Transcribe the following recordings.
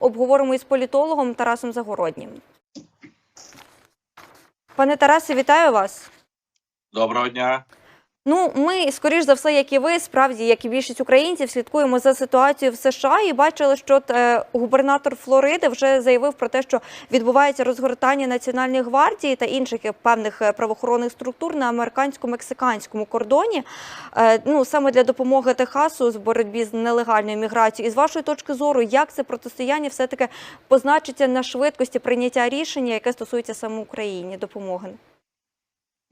обговоримо із політологом Тарасом Загороднім. Пане Тарасе, вітаю вас. Доброго дня. Ну, ми, скоріш за все, як і ви, справді, як і більшість українців, слідкуємо за ситуацією в США і бачили, що е, губернатор Флориди вже заявив про те, що відбувається розгортання Національної гвардії та інших е, певних е, правоохоронних структур на американсько-мексиканському кордоні. Ну саме для допомоги Техасу з боротьбі з нелегальною міграцією. І з вашої точки зору, як це протистояння все таки позначиться на швидкості прийняття рішення, яке стосується саме Україні допомоги?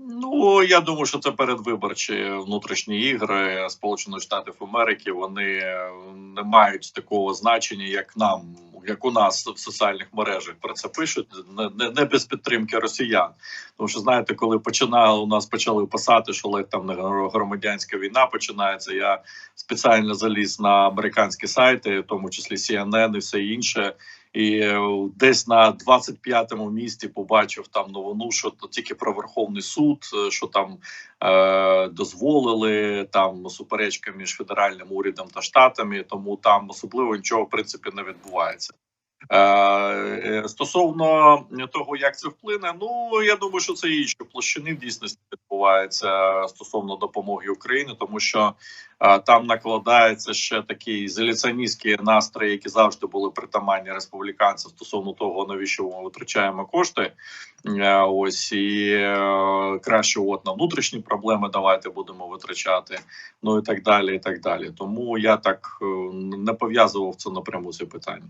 Ну я думаю, що це передвиборчі внутрішні ігри Сполучених Штатів Америки. Вони е, не мають такого значення, як нам, як у нас в соціальних мережах про це пишуть. Не, не, не без підтримки росіян. Тому що знаєте, коли починали у нас почали писати, що ледь там громадянська війна починається. Я спеціально заліз на американські сайти, в тому числі CNN і все інше. І е, десь на 25-му місці побачив там новину, що то тільки про Верховний суд, е, що там е, дозволили там суперечка між федеральним урядом та штатами, тому там особливо нічого в принципі не відбувається. Е, е, Стосовно того, як це вплине, ну я думаю, що це інші площини в дійсності відбувається стосовно допомоги Україні, тому що е, там накладається ще такі ізоляціоністські настрої, які завжди були притаманні республіканцям стосовно того, навіщо ми витрачаємо кошти. Ось і краще, от на внутрішні проблеми давайте будемо витрачати. Ну і так далі. І так далі. Тому я так не пов'язував це напряму це питання.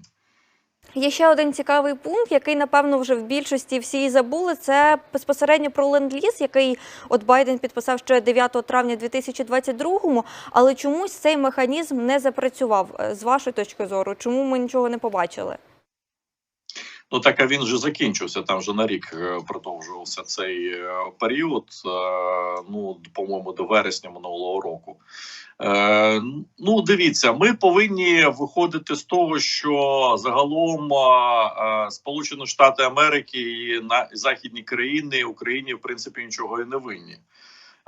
Є ще один цікавий пункт, який напевно вже в більшості всі забули. Це безпосередньо про ленд-ліз, який от Байден підписав ще 9 травня 2022-му, Але чомусь цей механізм не запрацював. Е, З вашої точки зору, чому ми нічого не побачили? Ну так а він вже закінчився. Там вже на рік е, продовжувався цей е, період. е, Ну по-моєму, до вересня минулого року. Ну, дивіться, ми повинні виходити з того, що загалом Сполучені Штати Америки і на західні країни Україні в принципі нічого і не винні.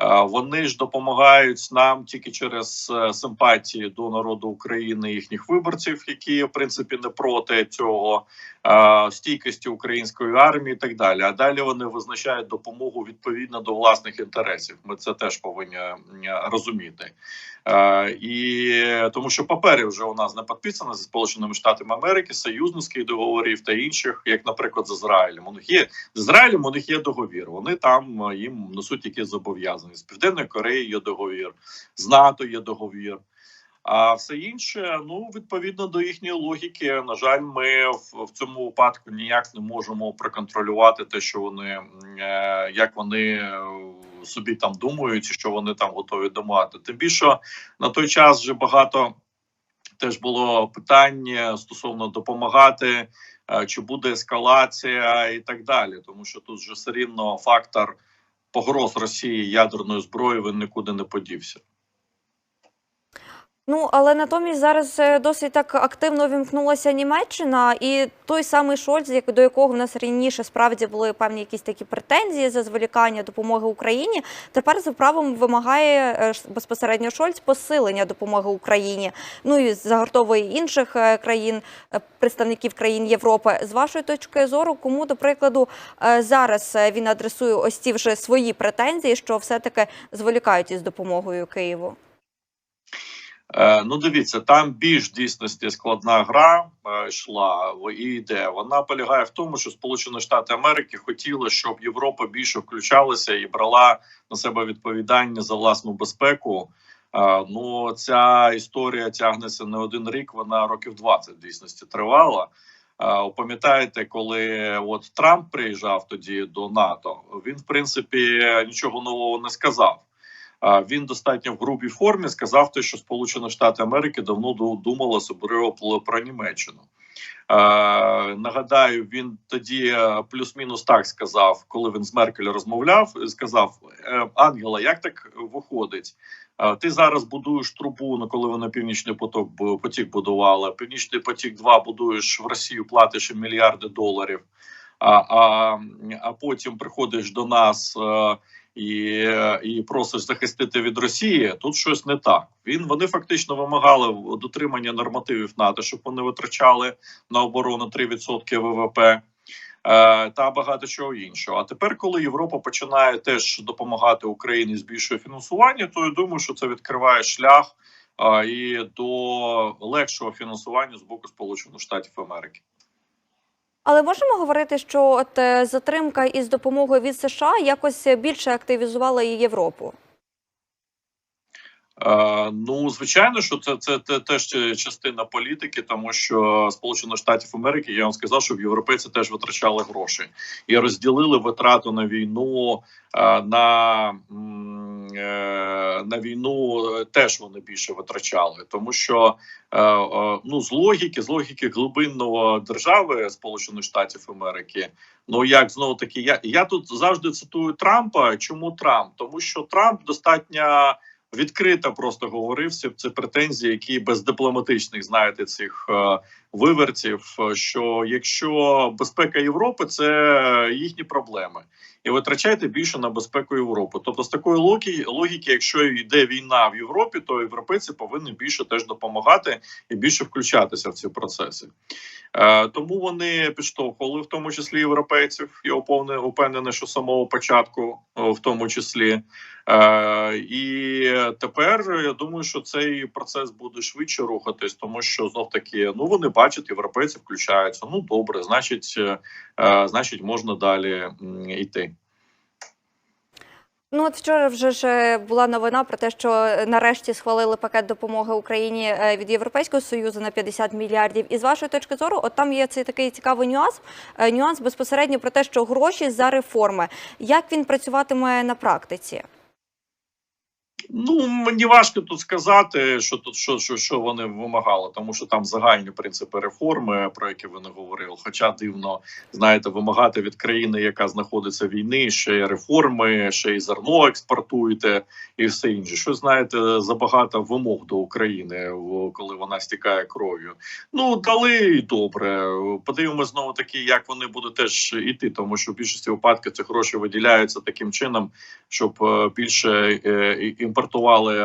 Е, Вони ж допомагають нам тільки через е, симпатії до народу України їхніх виборців, які в принципі не проти цього е, стійкості української армії, і так далі. А далі вони визначають допомогу відповідно до власних інтересів. Ми це теж повинні розуміти. І тому, що папери вже у нас не підписані зі сполученими штатами Америки, союзницьких договорів та інших, як, наприклад, з Ізраїлем. У них є з Ізраїлем. У них є договір. Вони там їм несуть якісь зобов'язання. З Південної Кореї є договір, з НАТО є договір. А все інше, ну відповідно до їхньої логіки, на жаль, ми в, в цьому випадку ніяк не можемо проконтролювати те, що вони е, як вони е, собі там думають, що вони там готові домати. Тим більше на той час вже багато теж було питань стосовно допомагати, е, чи буде ескалація і так далі, тому що тут вже все рівно фактор погроз Росії ядерною зброєю він нікуди не подівся. Ну але натомість зараз е, досить так активно вімкнулася Німеччина, і той самий Шольц, до якого в нас раніше справді були певні якісь такі претензії за зволікання допомоги Україні. Тепер за правом вимагає е, безпосередньо Шольц посилення допомоги Україні. Ну і загортовує інших е, країн, представників країн Європи. З вашої точки зору, кому до прикладу зараз він адресує ось ці вже свої претензії, що все таки зволікають із допомогою Києву. Е, ну, дивіться, там більш дійсності складна гра е, йшла і йде. Вона полягає в тому, що Сполучені Штати Америки хотіли, щоб Європа більше включалася і брала на себе відповідальність за власну безпеку. Е, ну, ця історія тягнеться не один рік, вона років 20 в дійсності тривала. Пам'ятаєте, коли от Трамп приїжджав тоді до НАТО, він в принципі нічого нового не сказав. Він достатньо в грубій формі сказав те, що Сполучені Штати Америки давно ду- думали особливо про- Німеччину. Е, нагадаю, він тоді е, плюс-мінус так сказав, коли він з Меркель розмовляв. Сказав: «Е, Ангела, як так виходить? Е, Ти зараз будуєш трубу, ну коли вони північний поток потік будували. Північний потік 2 будуєш в Росію, платиш мільярди доларів. А, а, а потім приходиш до нас е, і, і просить захистити від Росії, тут щось не так. Він вони фактично вимагали дотримання нормативів НАТО, щоб вони витрачали на оборону 3% ВВП. е, Та багато чого іншого. А тепер, коли Європа починає теж допомагати Україні збільшує фінансування, то я думаю, що це відкриває шлях а, і до легшого фінансування з боку Сполучених Штатів Америки. Але можемо говорити, що от е, затримка із допомогою від США якось більше активізувала і Європу. Е, ну, звичайно, що це, це, це теж частина політики, тому що Сполучених Штатів Америки я вам сказав, що в європейці теж витрачали гроші і розділили витрату на війну е, на, е, на війну е, теж вони більше витрачали, тому що е, е, ну з логіки, з логіки глибинного держави Сполучених Штатів Америки. Ну як знову таки, я, я тут завжди цитую Трампа. Чому Трамп? Тому що Трамп достатньо відкрито просто говорив всі ці претензії, які без дипломатичних знаєте цих е, вивертів. е, Що якщо безпека Європи це їхні проблеми, і витрачайте більше на безпеку Європи. Тобто, з такої логіки, якщо йде війна в Європі, то європейці повинні більше теж допомагати і більше включатися в ці процеси. Е, тому вони підштовхували, в тому числі європейців. Я упевнений, що з самого початку, в тому числі. Е, і тепер я думаю, що цей процес буде швидше рухатись, тому що знов таки ну вони бачать, європейці включаються. Ну добре, значить, е, е, значить, можна далі йти. Ну от вчора вже ж е, була новина про те, що нарешті схвалили пакет допомоги Україні від Європейського союзу на 50 мільярдів. І з вашої точки зору, от там є цей такий цікавий нюанс. Нюанс безпосередньо про те, що гроші за реформи. Як він працюватиме на практиці? Ну мені важко тут сказати, що тут що, що, що вони вимагали, тому що там загальні принципи реформи, про які ви не говорили. Хоча дивно знаєте, вимагати від країни, яка знаходиться в війни, ще й реформи, ще й зерно експортуєте, і все інше. Що знаєте, забагато вимог до України, коли вона стікає кров'ю. Ну дали і добре. Подивимось знову таки, як вони будуть теж іти, тому що в більшості випадків ці гроші виділяються таким чином, щоб е, більше е, і- імпортували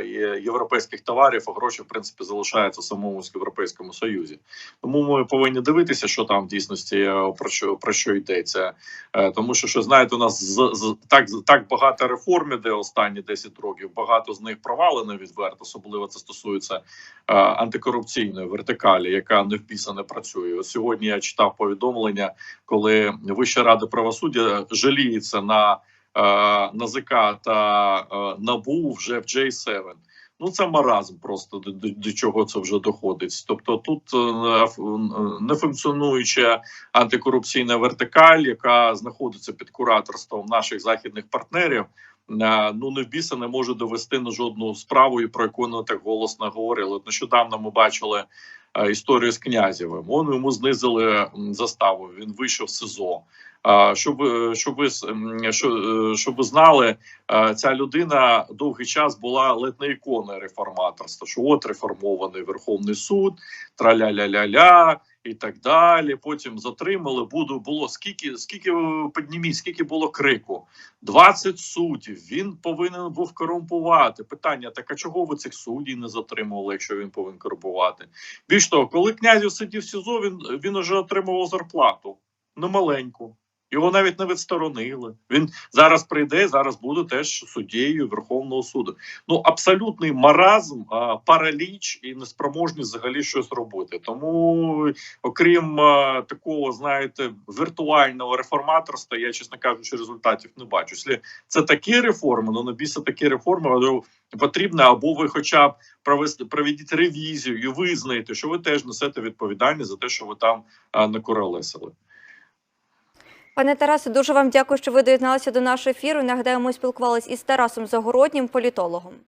е, європейських товарів, а гроші в принципі залишаються самому європейському союзі. Тому ми повинні дивитися, що там в дійсності е, про що про що йдеться. Е, Тому що що знаєте, у нас з, з так так багато реформ іде останні 10 років. Багато з них провалено відверто, особливо це стосується антикорупційної вертикалі, яка не впіса не працює. Ось сьогодні я читав повідомлення, коли Вища рада правосуддя жаліється на НАЗК та е, НАБУ вже в J7. Ну це маразм просто до, до, до чого це вже доходить. Тобто тут е, не функціонуюча антикорупційна вертикаль, яка знаходиться під кураторством наших західних партнерів. е, Ну не в біса не може довести на жодну справу, про яку вони так голосно говорили. Нещодавно ми бачили е, історію з князєвим. Он йому знизили заставу. Він вийшов з СИЗО. Щоб, ви- щоб ви е, щоб ви знали, е, ця людина довгий час була ледь не іконою реформаторства. Що от реформований Верховний суд, траля-ля-ля-ля і так далі. Потім затримали. Буду було скільки, скільки е, підніміть, скільки було крику. 20 суддів. Він повинен був корумпувати. Питання: так а чого ви цих суддів не затримували, якщо він повинен корумпувати? Більш того, коли князів сидів в СІЗО, він, він уже отримував зарплату немаленьку. Його навіть не відсторонили. Він зараз прийде, зараз буде теж суддєю Верховного суду. Ну абсолютний маразм, параліч і неспроможність взагалі щось робити. Тому, окрім такого, знаєте, віртуального реформаторства, я чесно кажучи, результатів не бачу. Це такі реформи, ну на біса такі реформи потрібно, або ви, хоча б провести проведіть ревізію і визнаєте, що ви теж несете відповідальність за те, що ви там накуролесили. Пане Тарасе, дуже вам дякую, що ви доєдналися до нашого ефіру. Нагадаю, ми спілкувалися із Тарасом Загороднім, політологом.